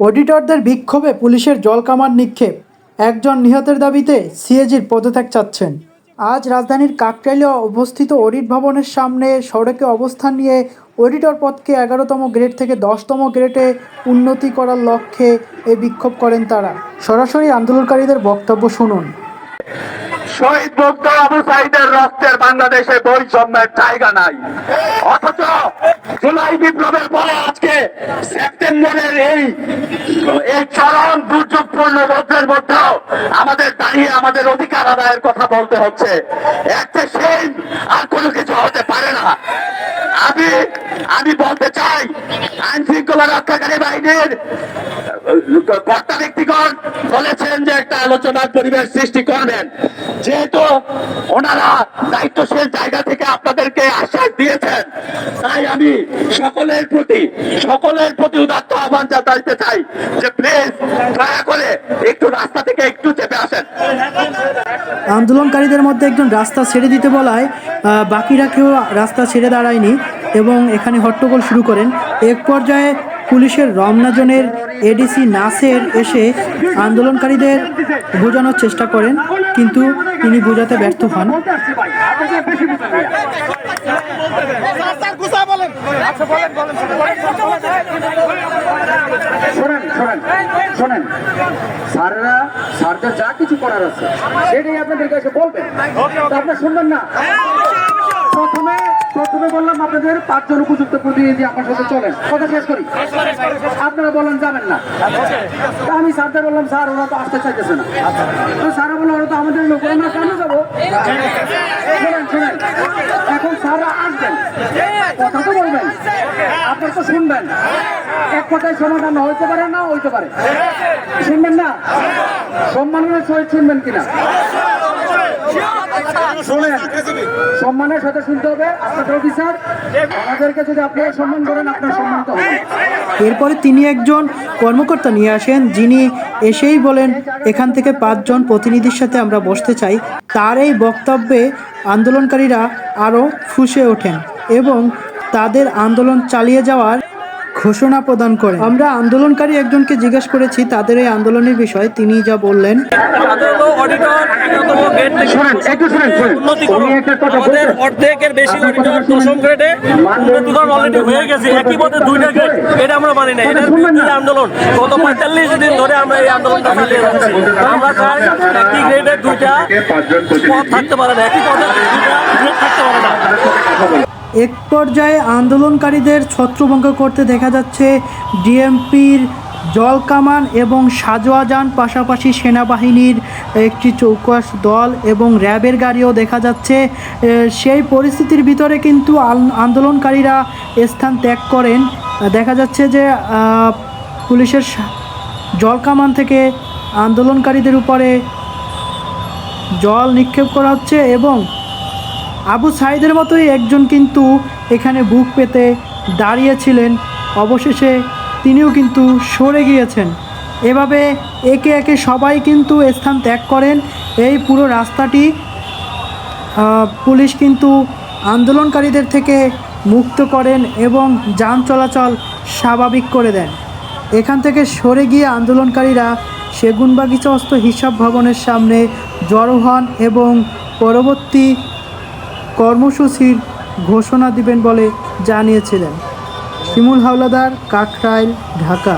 অডিটরদের বিক্ষোভে পুলিশের জলকামান নিক্ষেপ। একজন নিহতের দাবিতে সিএজির পদত্যাগ চাচ্ছেন। আজ রাজধানীর কাকটাইলে অবস্থিত অডিট ভবনের সামনে সড়কে অবস্থান নিয়ে অডিটর পদকে এগারোতম গ্রেড থেকে দশতম গ্রেডে উন্নতি করার লক্ষ্যে এ বিক্ষোভ করেন তারা। সরাসরি আন্দোলনকারীদের বক্তব্য শুনুন। শহীদ মুক্ত আবু সাইদের রক্তের বাংলাদেশে বৈষম্যের জায়গা নাই। অথচ জুলাই বিপ্লবের পরে আজকে সেপ্টেম্বরের এই এই চরম দুর্যোগপূর্ণ বছরের মধ্যেও আমাদের দাঁড়িয়ে আমাদের অধিকার আদায়ের কথা বলতে হচ্ছে। একটা সেই আর কোনো কিছু হতে পারে না। আমি আমি বলতে চাই, আইন শৃঙ্খলা রক্ষাকারী বাহিনীর কর্তা ব্যক্তিগণ বলেছেন যে একটা আলোচনার পরিবেশ সৃষ্টি করবেন। যেহেতু ওনারা দায়িত্বশীল জায়গা থেকে আপনাদেরকে আশ্বাস দিয়েছেন, তাই আমি সকলের প্রতি সকলের প্রতি উদাত্ত আহ্বান জানাইতে চাই। যে প্লিজ দয়া করে একটু রাস্তা থেকে একটু চেপে আসেন। আন্দোলনকারীদের মধ্যে একজন রাস্তা ছেড়ে দিতে বলায় বাকিরা কেউ রাস্তা ছেড়ে দাঁড়ায়নি এবং এখানে হট্টগোল শুরু করেন। এক পর্যায়ে পুলিশের রমনাজনের এডিসি নাসের এসে আন্দোলনকারীদের বোঝানোর চেষ্টা করেন কিন্তু তিনি বোঝাতে ব্যর্থ হন। শোনেন শোনেন শোনেন, স্যাররা, স্যারদের যা কিছু করার আছে, সেটাই আপনাদের কাছে বলবেন। আপনার শুনবেন না? প্রথমে প্রথমে বললাম আপনাদের পাঁচজন উপযুক্ত প্রতিনিধি আপনার সাথে চলেন। কথা শেষ করি? আপনারা বললেন যাবেন না। আমি স্যারদের বললাম, স্যার, ওরা তো আসতে চাইতেছে না। তো স্যাররা বলল, ওরা তো আমাদের লোক আমরা কেন যাব? শোনেন শোনেন। এখন স্যাররা আসবেন। কথা তো বলবেন। আপনার তো শুনবেন। এক কথায় সমাধান হইতে পারে না হইতে পারে। শুনবেন না? সম্মানের সহিত শুনবেন কিনা? সম্মানের সাথে শুনতে হবে। আপনাদের অফিসার, আমাদেরকে যদি আপনারা সম্মান করেন, আপনার সম্মানিত হবে এরপরে তিনি একজন কর্মকর্তা নিয়ে আসেন, যিনি এসেই বলেন, এখান থেকে পাঁচজন প্রতিনিধির সাথে আমরা বসতে চাই। তার এই বক্তব্যে আন্দোলনকারীরা আরও ফুঁসে ওঠেন এবং তাদের আন্দোলন চালিয়ে যাওয়ার ঘোষণা প্রদান করে আমরা আন্দোলনকারী একজনকে জিজ্ঞেস করেছি তাদের এই আন্দোলনের বিষয়ে তিনি যা বললেন। অর্ধেকের বেশি অডিটর দশম গ্রেডে উন্নতিকরণ অলরেডি হয়ে গেছে। একই পথে দুইটা গ্রেড এটা আমরা মানি না। আন্দোলন। গত পঁয়তাল্লিশ দিন ধরে আমরা এই আন্দোলনটা চালিয়ে যাচ্ছি। আমরা চাই একই গ্রেডের দুইটা পথ থাকতে পারে না। একই পথে দুইটা গ্রেড থাকতে পারে না। এক পর্যায়ে আন্দোলনকারীদের ছত্রভঙ্গ করতে দেখা যাচ্ছে ডিএমপির জলকামান এবং সাজোয়াজান পাশাপাশি সেনাবাহিনীর একটি চৌকাশ দল এবং র্যাবের গাড়িও দেখা যাচ্ছে। সেই পরিস্থিতির ভিতরে কিন্তু আন্দোলনকারীরা স্থান ত্যাগ করেন। দেখা যাচ্ছে যে পুলিশের জলকামান থেকে আন্দোলনকারীদের উপরে জল নিক্ষেপ করা হচ্ছে এবং আবু সাইদের মতোই একজন কিন্তু এখানে বুক পেতে দাঁড়িয়েছিলেন। অবশেষে তিনিও কিন্তু সরে গিয়েছেন। এভাবে একে একে সবাই কিন্তু স্থান ত্যাগ করেন। এই পুরো রাস্তাটি পুলিশ কিন্তু আন্দোলনকারীদের থেকে মুক্ত করেন এবং যান চলাচল স্বাভাবিক করে দেন। এখান থেকে সরে গিয়ে আন্দোলনকারীরা সেগুনবাগিচাস্থ হিসাব ভবনের সামনে জড়ো হন এবং পরবর্তী কর্মসূচির ঘোষণা দিবেন বলে জানিয়েছিলেন। শিমুল হাওলাদার কাকরাইল ঢাকা।